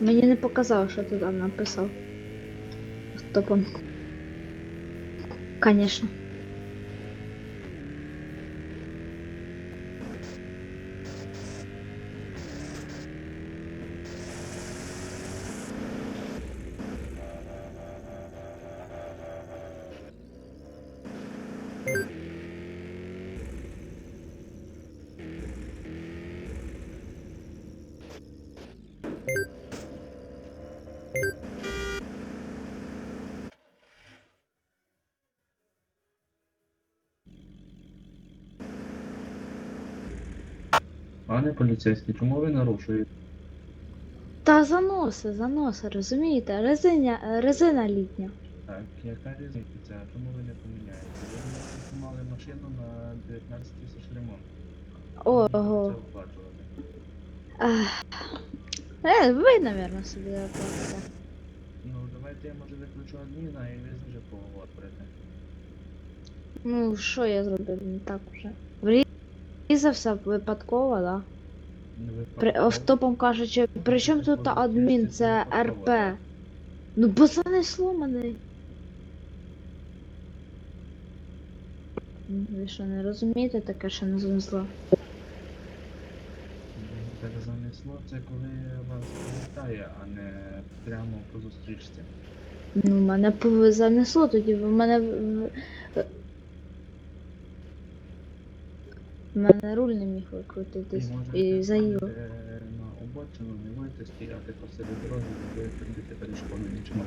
Мені не показало, що ти там написав. Стопом. Конечно. Пане поліцейський, чому ви нарушуєте? Та заноси, заноси, розумієте? Резиня, резина літня. Так, яка різниця? Чому ви не поміняєте? Ви мали машину на 19 тисяч ремонт. Ого. Це оплачувати. Ах. Е, ви, напевно, собі заплатите. Ну, давайте я може виключу адміна і ви вже поговорите. Ну, що я зробив не так уже? Врізався випадково, да? Не ви При, автопом кажучи, при чому тут адмін, це РП. Ну, бо занесло мене. М, Ви що, не розумієте таке, що не занесло? Так занесло, це коли вас повертає, а не прямо по зустрічці. Ну, мене занесло тоді, в мене. в- мене руль не міг викрутитись. І заїло. на обочину, не будете стояти посеред дороги, ви будете перешкодені, чим